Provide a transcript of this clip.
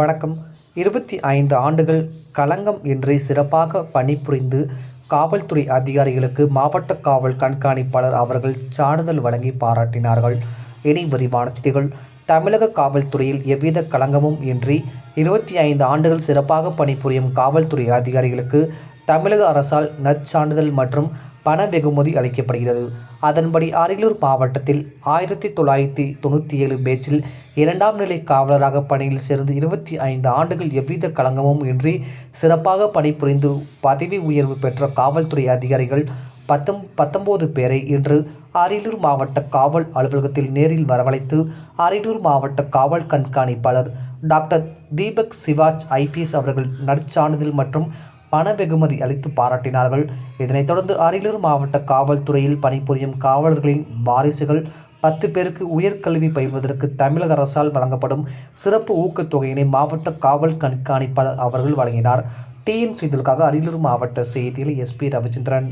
வணக்கம். இருபத்தி ஐந்து ஆண்டுகள் களங்கம் இன்றி சிறப்பாக பணிபுரிந்து காவல்துறை அதிகாரிகளுக்கு மாவட்ட காவல் கண்காணிப்பாளர் அவர்கள் சான்றிதழ் வழங்கி பாராட்டினார்கள். இனி விரிவான செய்திகள். தமிழக காவல்துறையில் எவ்வித களங்கமும் இன்றி இருபத்தி ஐந்து ஆண்டுகள் சிறப்பாக பணிபுரியும் காவல்துறை அதிகாரிகளுக்கு தமிழக அரசால் நற்சான்றிதழ் மற்றும் பண வெகுமதி அளிக்கப்படுகிறது. அதன்படி அரியலூர் மாவட்டத்தில் ஆயிரத்தி தொள்ளாயிரத்தி தொண்ணூற்றி ஏழு பேச்சில் இரண்டாம் நிலை காவலராக பணியில் சேர்ந்து இருபத்தி ஐந்து ஆண்டுகள் எவ்வித களங்கமும் இன்றி சிறப்பாக பணிபுரிந்து பதவி உயர்வு பெற்ற காவல்துறை அதிகாரிகள் பத்தொம் பத்தொம்போது பேரை இன்று அரியலூர் மாவட்ட காவல் அலுவலகத்தில் நேரில் வரவழைத்து அரியலூர் மாவட்ட காவல் கண்காணிப்பாளர் டாக்டர் தீபக் சிவாஜ் ஐபிஎஸ் அவர்கள் நற்சான்றிதழ் மற்றும் பண வெகுமதி அளித்து பாராட்டினார்கள். இதனைத் தொடர்ந்து அரியலூர் மாவட்ட காவல்துறையில் பணிபுரியும் காவலர்களின் வாரிசுகள் பத்து பேருக்கு உயர்கல்வி பயில்வதற்கு தமிழக அரசால் வழங்கப்படும் சிறப்பு ஊக்கத்தொகையினை மாவட்ட காவல் கண்காணிப்பாளர் அவர்கள் வழங்கினார். டிஎன் செய்திகளுக்காக அரியலூர் மாவட்ட செய்தியில் எஸ்பி ரவிச்சந்திரன்.